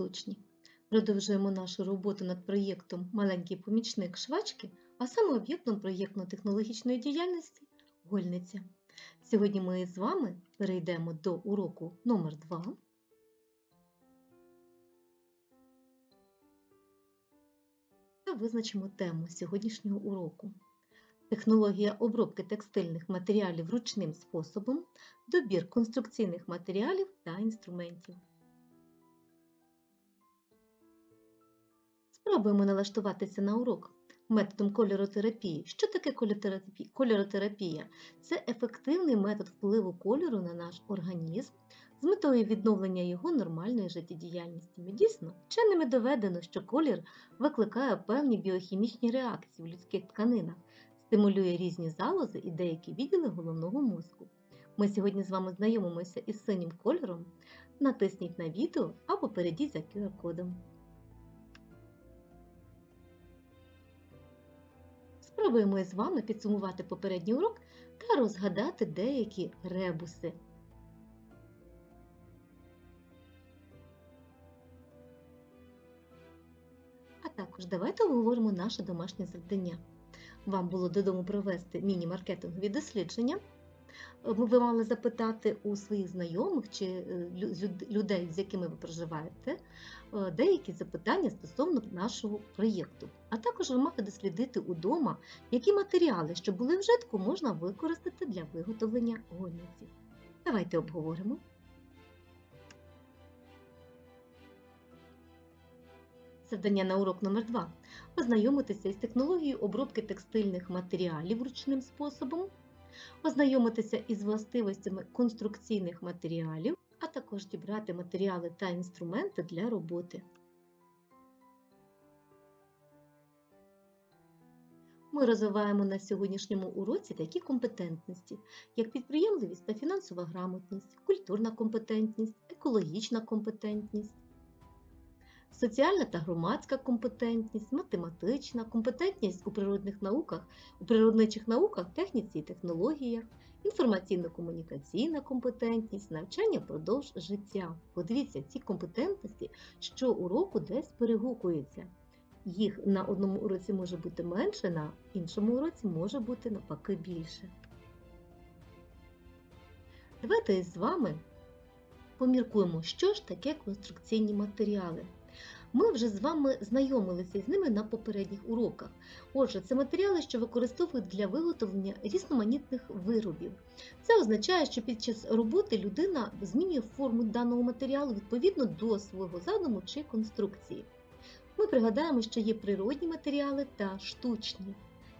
учні! Продовжуємо нашу роботу над проєктом Маленький помічник швачки, а саме об'єктом проєктно-технологічної діяльності Гольниця. Сьогодні ми з вами перейдемо до уроку номер 2 та визначимо тему сьогоднішнього уроку. Технологія обробки текстильних матеріалів ручним способом, добір конструкційних матеріалів та інструментів. Спробуємо налаштуватися на урок методом кольоротерапії. Що таке кольоротерапія? Це ефективний метод впливу кольору на наш організм з метою відновлення його нормальної життєдіяльності. Дійсно, вченими доведено, що колір викликає певні біохімічні реакції в людських тканинах, стимулює різні залози і деякі відділи головного мозку. Ми сьогодні з вами знайомимося із синім кольором. Натисніть на відео або перейдіть за QR-кодом. Спробуємо з вами підсумувати попередній урок та розгадати деякі ребуси. А також давайте обговоримо наше домашнє завдання. Вам було додому провести міні-маркетингові дослідження. Ви мали запитати у своїх знайомих чи е, лю- люд- людей, з якими ви проживаєте, е, деякі запитання стосовно нашого проєкту. А також ви мали дослідити удома, які матеріали, що були в житку, можна використати для виготовлення гольниці. Давайте обговоримо. Завдання на урок номер 2 Ознайомитися із технологією обробки текстильних матеріалів ручним способом, ознайомитися із властивостями конструкційних матеріалів, а також дібрати матеріали та інструменти для роботи. Ми розвиваємо на сьогоднішньому уроці такі компетентності, як підприємливість та фінансова грамотність, культурна компетентність, екологічна компетентність, соціальна та громадська компетентність, математична, компетентність у природних науках, у природничих науках, техніці і технологіях, інформаційно-комунікаційна компетентність, навчання впродовж життя. Подивіться, ці компетентності щоуроку десь перегукуються. Їх на одному уроці може бути менше, на іншому уроці може бути навпаки більше. Давайте з вами поміркуємо, що ж таке конструкційні матеріали. Ми вже з вами знайомилися з ними на попередніх уроках. Отже, це матеріали, що використовують для виготовлення різноманітних виробів. Це означає, що під час роботи людина змінює форму даного матеріалу відповідно до свого задуму чи конструкції. Ми пригадаємо, що є природні матеріали та штучні.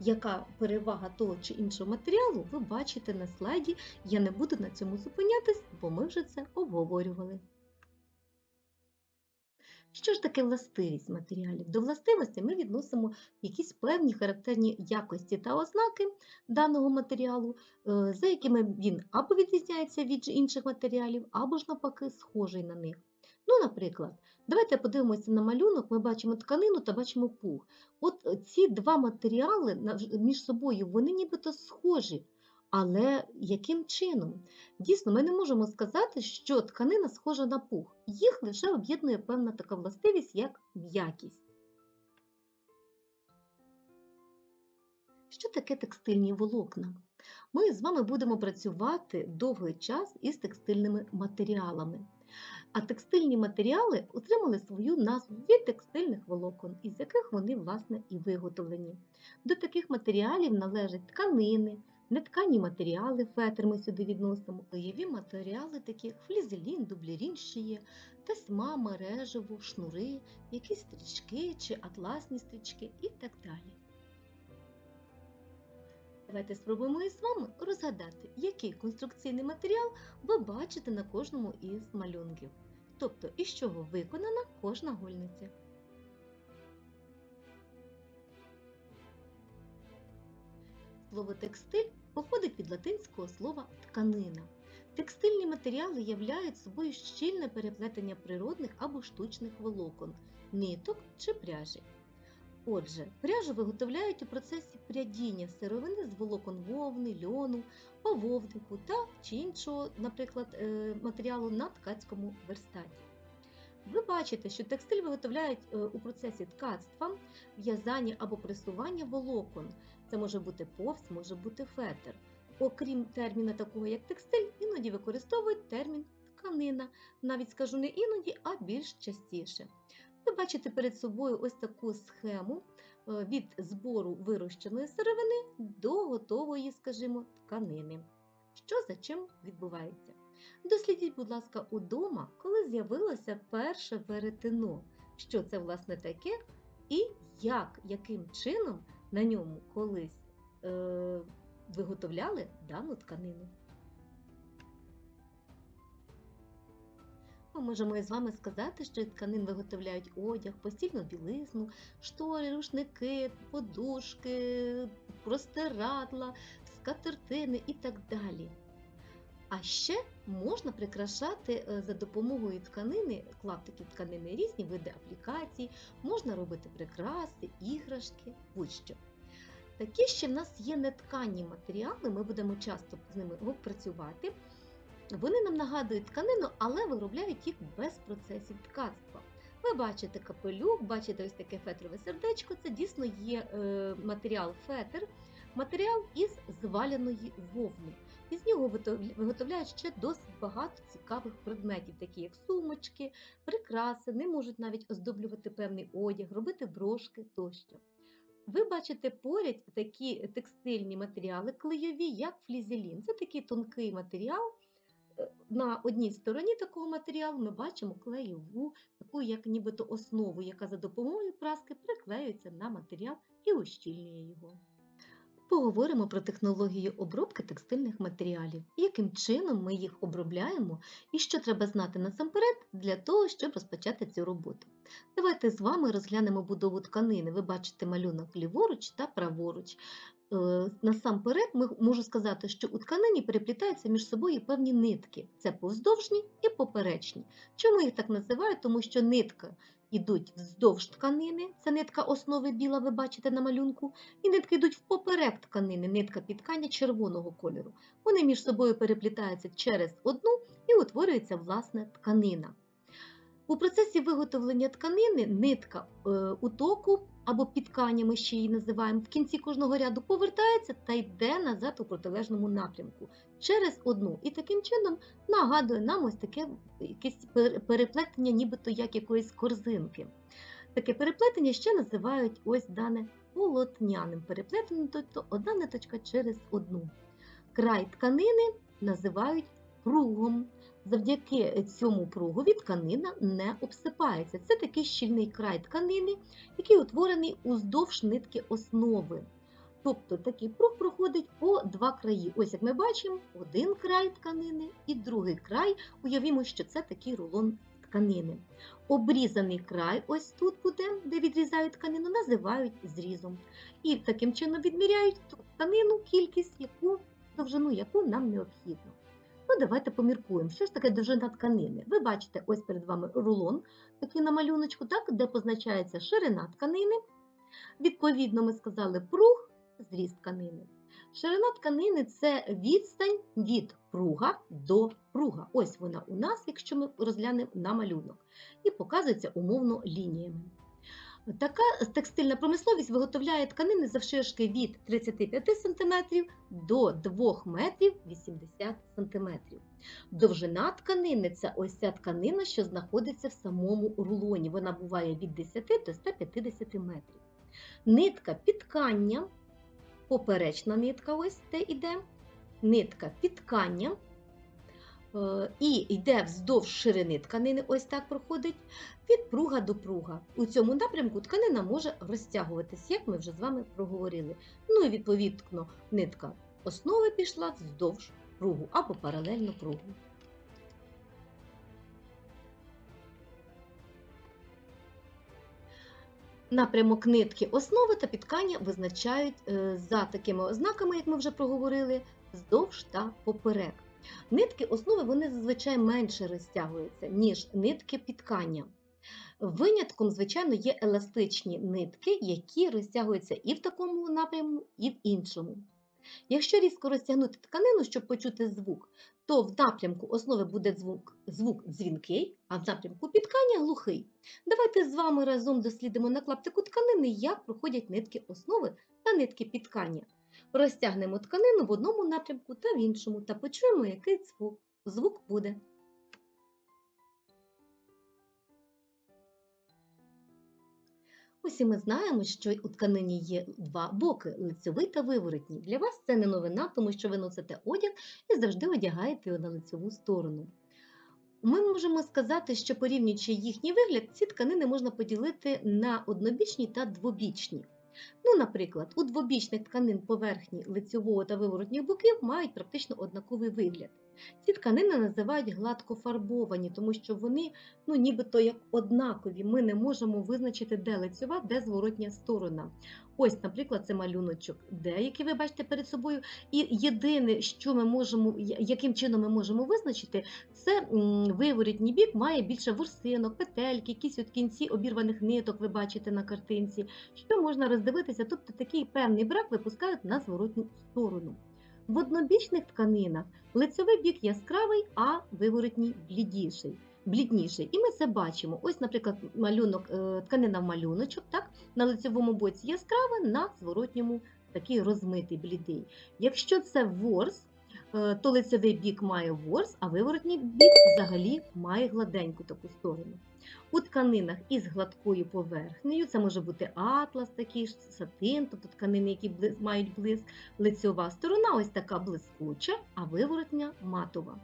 Яка перевага того чи іншого матеріалу, ви бачите на слайді. Я не буду на цьому зупинятись, бо ми вже це обговорювали. Що ж таке властивість матеріалів? До властивості ми відносимо якісь певні характерні якості та ознаки даного матеріалу, е, за якими він або відрізняється від інших матеріалів, або ж навпаки схожий на них. Ну, наприклад, давайте подивимося на малюнок, ми бачимо тканину та бачимо пух. От ці два матеріали між собою вони нібито схожі. Але яким чином? Дійсно, ми не можемо сказати, що тканина схожа на пух. Їх лише об'єднує певна така властивість, як м'якість. Що таке текстильні волокна? Ми з вами будемо працювати довгий час із текстильними матеріалами. А текстильні матеріали отримали свою назву від текстильних волокон, із яких вони, власне, і виготовлені. До таких матеріалів належать тканини, неткані матеріали, фетр ми сюди відносимо, лоєві матеріали, такі як флізелін, дублерін ще є, тесьма, мережево, шнури, якісь стрічки чи атласні стрічки і так далі. Давайте спробуємо із вами розгадати, який конструкційний матеріал ви бачите на кожному із малюнків. Тобто, із чого виконана кожна гольниця. Слово текстиль походить від латинського слова тканина. Текстильні матеріали являють собою щільне переплетення природних або штучних волокон, ниток чи пряжі. Отже, пряжу виготовляють у процесі прядіння сировини з волокон вовни, льону, бавовнику та чи іншого, наприклад, е, матеріалу на ткацькому верстаті. Ви бачите, що текстиль виготовляють е, у процесі ткацтва, в'язання або пресування волокон. Це може бути повс, може бути фетр. Окрім терміна такого як текстиль, іноді використовують термін тканина. Навіть скажу не іноді, а більш частіше. Ви бачите перед собою ось таку схему е, від збору вирощеної сировини до готової, скажімо, тканини. Що за чим відбувається? Дослідіть, будь ласка, удома, коли з'явилося перше веретено. Що це власне таке, і як, яким чином на ньому колись е, виготовляли дану тканину. Ми можемо із вами сказати, що із тканин виготовляють одяг, постільну білизну, штори, рушники, подушки, простирадла, скатертини і так далі. А ще можна прикрашати е, за допомогою тканини, клаптиків тканини різні види аплікацій, можна робити прикраси, іграшки, будь-що. Такі ще в нас є нетканні матеріали, ми будемо часто з ними працювати. Вони нам нагадують тканину, але виробляють їх без процесів ткацтва. Ви бачите капелюх, бачите ось таке фетрове сердечко. Це дійсно є е, матеріал фетр, матеріал із зваляної вовни. Із нього виготовляють ще досить багато цікавих предметів, такі як сумочки, прикраси, не можуть навіть оздоблювати певний одяг, робити брошки тощо. Ви бачите поряд такі текстильні матеріали клейові, як флізелін. Це такий тонкий матеріал. Е, на одній стороні такого матеріалу ми бачимо клеєву, таку як нібито основу, яка за допомогою праски приклеюється на матеріал і ущільнює його. Поговоримо про технологію обробки текстильних матеріалів, яким чином ми їх обробляємо і що треба знати насамперед для того, щоб розпочати цю роботу. Давайте з вами розглянемо будову тканини. Ви бачите малюнок ліворуч та праворуч. Е, насамперед можу сказати, що у тканині переплітаються між собою певні нитки. Це повздовжні і поперечні. Чому їх так називають? Тому що нитка йдуть вздовж тканини, це нитка основи біла, ви бачите на малюнку, і нитки йдуть впоперек тканини, нитка підкання червоного кольору. Вони між собою переплітаються через одну і утворюється власне тканина. У процесі виготовлення тканини нитка е, утоку або підкання, ми ще її називаємо, в кінці кожного ряду повертається та йде назад у протилежному напрямку через одну. І таким чином нагадує нам ось таке якесь переплетення, нібито як якоїсь корзинки. Таке переплетення ще називають ось дане полотняним переплетенням, тобто одна ниточка через одну. Край тканини називають пругом. Завдяки цьому пругові тканина не обсипається. Це такий щільний край тканини, який утворений уздовж нитки основи. Тобто такий пруг проходить по два краї. Ось як ми бачимо, один край тканини і другий край. Уявімо, що це такий рулон тканини. Обрізаний край, ось тут буде, де відрізають тканину, називають зрізом. І таким чином відміряють ту тканину, кількість, яку довжину яку нам необхідно. Ну, давайте поміркуємо, що ж таке довжина тканини. Ви бачите, ось перед вами рулон, такий на малюночку, так, де позначається ширина тканини. Відповідно, ми сказали пруг, зріст тканини. Ширина тканини це відстань від пруга до пруга. Ось вона у нас, якщо ми розглянемо на малюнок, і показується умовно лініями. Така текстильна промисловість виготовляє тканини завширшки від 35 см до 2 метрів 80 см. Довжина тканини це ось ця тканина, що знаходиться в самому рулоні. Вона буває від 10 до 150 метрів. Нитка підкання, поперечна нитка, ось де йде, нитка підкання і йде вздовж ширини тканини, ось так проходить, від пруга до пруга. У цьому напрямку тканина може розтягуватись, як ми вже з вами проговорили. Ну і відповідно нитка основи пішла вздовж пругу або паралельно пругу. Напрямок нитки основи та підкання визначають е, за такими ознаками, як ми вже проговорили, вздовж та поперек. Нитки основи вони зазвичай менше розтягуються, ніж нитки підкання. Винятком, звичайно, є еластичні нитки, які розтягуються і в такому напрямку, і в іншому. Якщо різко розтягнути тканину, щоб почути звук, то в напрямку основи буде звук, звук дзвінкий, а в напрямку підкання глухий. Давайте з вами разом дослідимо на клаптику тканини, як проходять нитки основи та нитки підкання. Розтягнемо тканину в одному напрямку та в іншому та почуємо, який звук, звук буде. Усі ми знаємо, що у тканині є два боки лицьовий та виворотній. Для вас це не новина, тому що ви носите одяг і завжди одягаєте його на лицьову сторону. Ми можемо сказати, що порівнюючи їхній вигляд, ці тканини можна поділити на однобічні та двобічні. Ну, наприклад, у двобічних тканин поверхні лицьового та виворотніх боків мають практично однаковий вигляд. Ці тканини називають гладкофарбовані, тому що вони ну, нібито як однакові. Ми не можемо визначити, де лицьова, де зворотня сторона. Ось, наприклад, це малюночок Д, який ви бачите перед собою. І єдине, що ми можемо, яким чином ми можемо визначити, це виворотній бік має більше ворсинок, петельки, якісь от кінці обірваних ниток ви бачите на картинці, що можна роздивитися, тобто такий певний брак випускають на зворотню сторону. В однобічних тканинах лицевий бік яскравий, а виворотній блідіший. Блідніший. І ми це бачимо. Ось, наприклад, малюнок, е, тканина в малюночок, так? на лицевому боці яскрава, на зворотньому такий розмитий блідий. Якщо це ворс, то лицевий бік має ворс, а виворотній бік взагалі має гладеньку таку сторону. У тканинах із гладкою поверхнею, це може бути атлас, такий сатин, тобто тканини, які мають блиск, лицьова сторона ось така блискуча, а виворотня матова.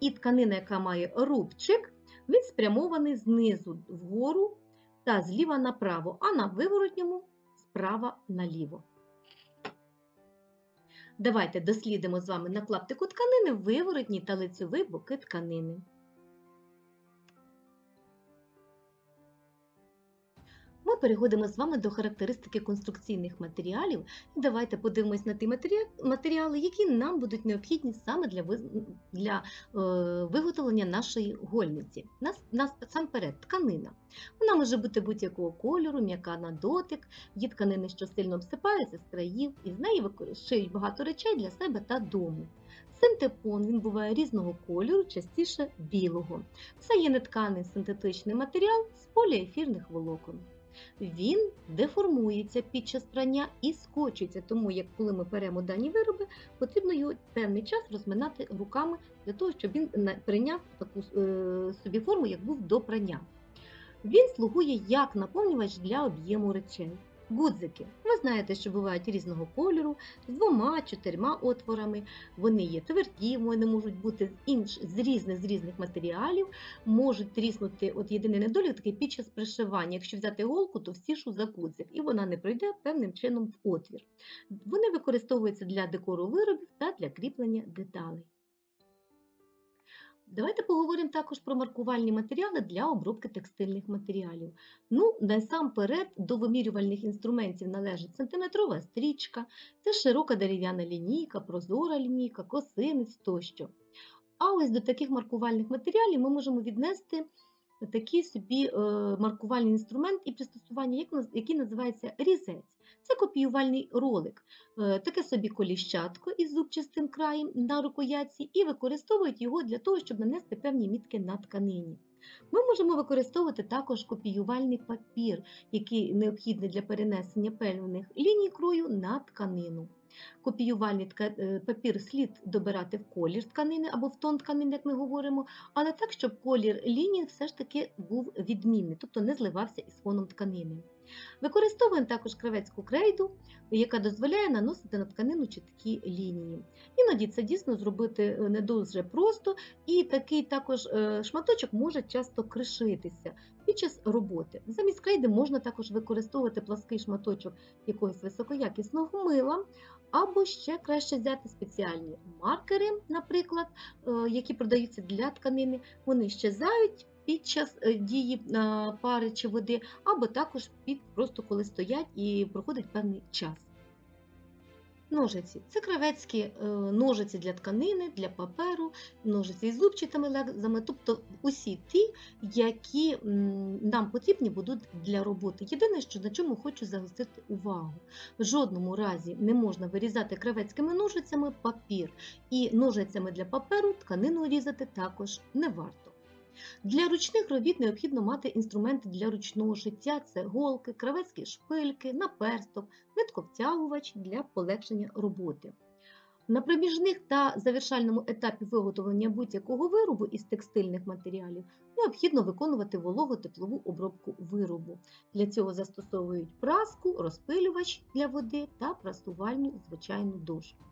І тканина, яка має рубчик, він спрямований знизу вгору та зліва направо, а на виворотньому справа наліво. Давайте дослідимо з вами на клаптику тканини виворотні та лицеві боки тканини. Ми переходимо з вами до характеристики конструкційних матеріалів. Давайте подивимось на ті матеріали, які нам будуть необхідні саме для для е, виготовлення нашої гольниці. Нас, Насамперед, тканина. Вона може бути будь-якого кольору, м'яка на дотик, є тканини, що сильно обсипаються з країв, і з неї шиють багато речей для себе та дому. Синтепон він буває різного кольору, частіше білого. Це є нетканий синтетичний матеріал з поліефірних волокон він деформується під час прання і скочується. Тому, як коли ми беремо дані вироби, потрібно його певний час розминати руками для того, щоб він прийняв таку е, собі форму, як був до прання. Він слугує як наповнювач для об'єму речей. Гудзики. Ви знаєте, що бувають різного кольору, з двома, чотирма отворами. Вони є тверді, вони можуть бути інш, з різних з різних матеріалів, можуть тріснути от єдиний недолік такий під час пришивання. Якщо взяти голку, то всішу за гудзик, і вона не пройде певним чином в отвір. Вони використовуються для декору виробів та для кріплення деталей. Давайте поговоримо також про маркувальні матеріали для обробки текстильних матеріалів. Ну, насамперед до вимірювальних інструментів належить сантиметрова стрічка, це широка дерев'яна лінійка, прозора лінійка, косинець тощо. А ось до таких маркувальних матеріалів ми можемо віднести такий собі е, маркувальний інструмент і пристосування, який називається різець. Це копіювальний ролик, е, таке собі коліщатко із зубчастим краєм на рукоятці, і використовують його для того, щоб нанести певні мітки на тканині. Ми можемо використовувати також копіювальний папір, який необхідний для перенесення певних ліній крою на тканину. Копіювальний е, папір слід добирати в колір тканини або в тон тканини, як ми говоримо, але так, щоб колір лінії все ж таки був відмінний, тобто не зливався із фоном тканини. Використовуємо також кравецьку крейду, яка дозволяє наносити на тканину чіткі лінії. Іноді це дійсно зробити е, не дуже просто, і такий також е, шматочок може часто кришитися під час роботи. Замість крейди можна також використовувати плаский шматочок якогось високоякісного мила, або ще краще взяти спеціальні маркери, наприклад, е, які продаються для тканини. Вони щезають під час е, дії пари чи води, або також під просто коли стоять і проходить певний час. Ножиці це кравецькі е, ножиці для тканини, для паперу, ножиці із зубчатими лезами, тобто усі ті, які нам потрібні будуть для роботи. Єдине, що на чому хочу загостити увагу. В жодному разі не можна вирізати кравецькими ножицями папір, і ножицями для паперу тканину різати також не варто. Для ручних робіт необхідно мати інструменти для ручного життя: це голки, кравецькі шпильки, наперсток, нитковтягувач для полегшення роботи. На проміжних та завершальному етапі виготовлення будь-якого виробу із текстильних матеріалів необхідно виконувати волого-теплову обробку виробу. Для цього застосовують праску, розпилювач для води та прасувальну звичайну дошку.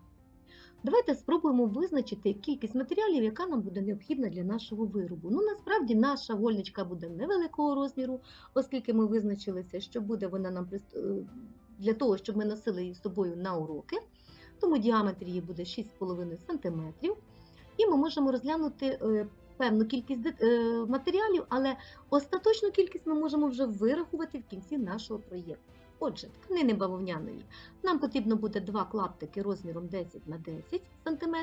Давайте спробуємо визначити кількість матеріалів, яка нам буде необхідна для нашого виробу. Ну, насправді, наша вольничка буде невеликого розміру, оскільки ми визначилися, що буде вона нам е, для того, щоб ми носили її з собою на уроки. Тому діаметр її буде 6,5 см. І ми можемо розглянути е, певну кількість е, матеріалів, але остаточну кількість ми можемо вже вирахувати в кінці нашого проєкту. Отже, тканини бавовняної. Нам потрібно буде два клаптики розміром 10 на 10 см,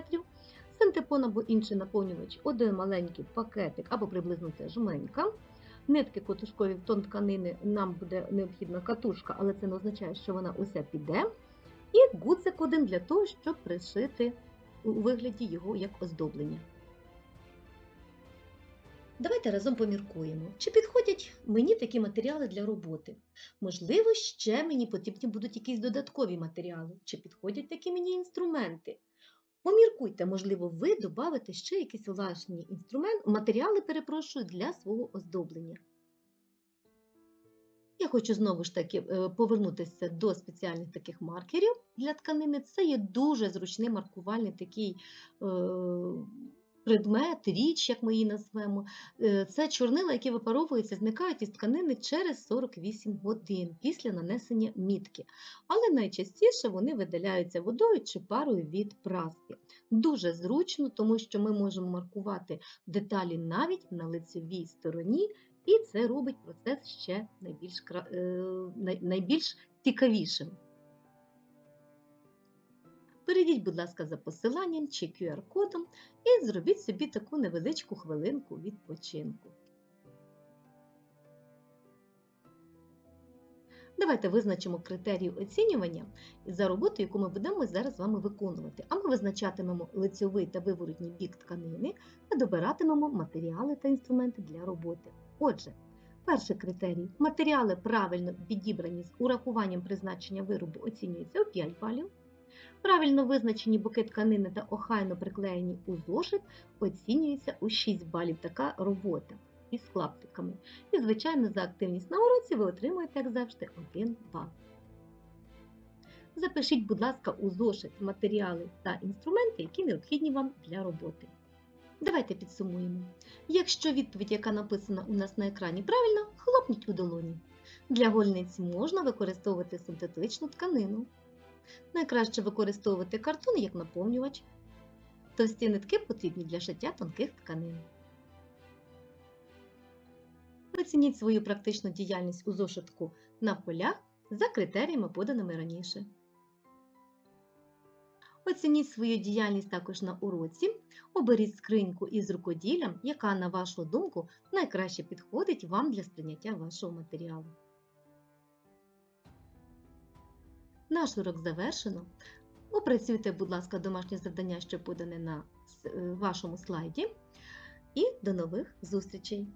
синтепон або інший наповнювач, один маленький пакетик або приблизно теж менька. Нитки котушкові в тон тканини нам буде необхідна катушка, але це не означає, що вона уся піде. І гудзик один для того, щоб пришити у вигляді його як оздоблення. Давайте разом поміркуємо, чи підходять мені такі матеріали для роботи. Можливо, ще мені потрібні будуть якісь додаткові матеріали, чи підходять такі мені інструменти. Поміркуйте, можливо, ви додавите ще якісь власні інструмент, матеріали, перепрошую, для свого оздоблення. Я хочу знову ж таки е, повернутися до спеціальних таких маркерів для тканини. Це є дуже зручний маркувальний такий е, предмет, річ, як ми її назвемо. Е, Це чорнила, які випаровуються, зникають із тканини через 48 годин після нанесення мітки. Але найчастіше вони видаляються водою чи парою від праски. Дуже зручно, тому що ми можемо маркувати деталі навіть на лицевій стороні, і це робить процес ще найбільш, е, най- найбільш цікавішим. Перейдіть, будь ласка, за посиланням чи QR-кодом і зробіть собі таку невеличку хвилинку відпочинку. Давайте визначимо критерії оцінювання за роботу, яку ми будемо зараз з вами виконувати. А ми визначатимемо лицьовий та виворотній бік тканини та добиратимемо матеріали та інструменти для роботи. Отже, перший критерій матеріали правильно підібрані з урахуванням призначення виробу оцінюються у 5 балів. Правильно визначені боки тканини та охайно приклеєні у зошит оцінюються у 6 балів. Така робота із клаптиками. І, звичайно, за активність на уроці ви отримуєте, як завжди, 1 бал. Запишіть, будь ласка, у зошит матеріали та інструменти, які необхідні вам для роботи. Давайте підсумуємо. Якщо відповідь, яка написана у нас на екрані, правильна, хлопніть у долоні. Для гольниць можна використовувати синтетичну тканину. Найкраще використовувати картон як наповнювач. Товсті нитки потрібні для шиття тонких тканин. Оцініть свою практичну діяльність у зошитку на полях за критеріями, поданими раніше. Оцініть свою діяльність також на уроці. Оберіть скриньку із рукоділлям, яка, на вашу думку, найкраще підходить вам для сприйняття вашого матеріалу. Наш урок завершено. Опрацюйте, будь ласка, домашнє завдання, що подане на е, вашому слайді. І до нових зустрічей!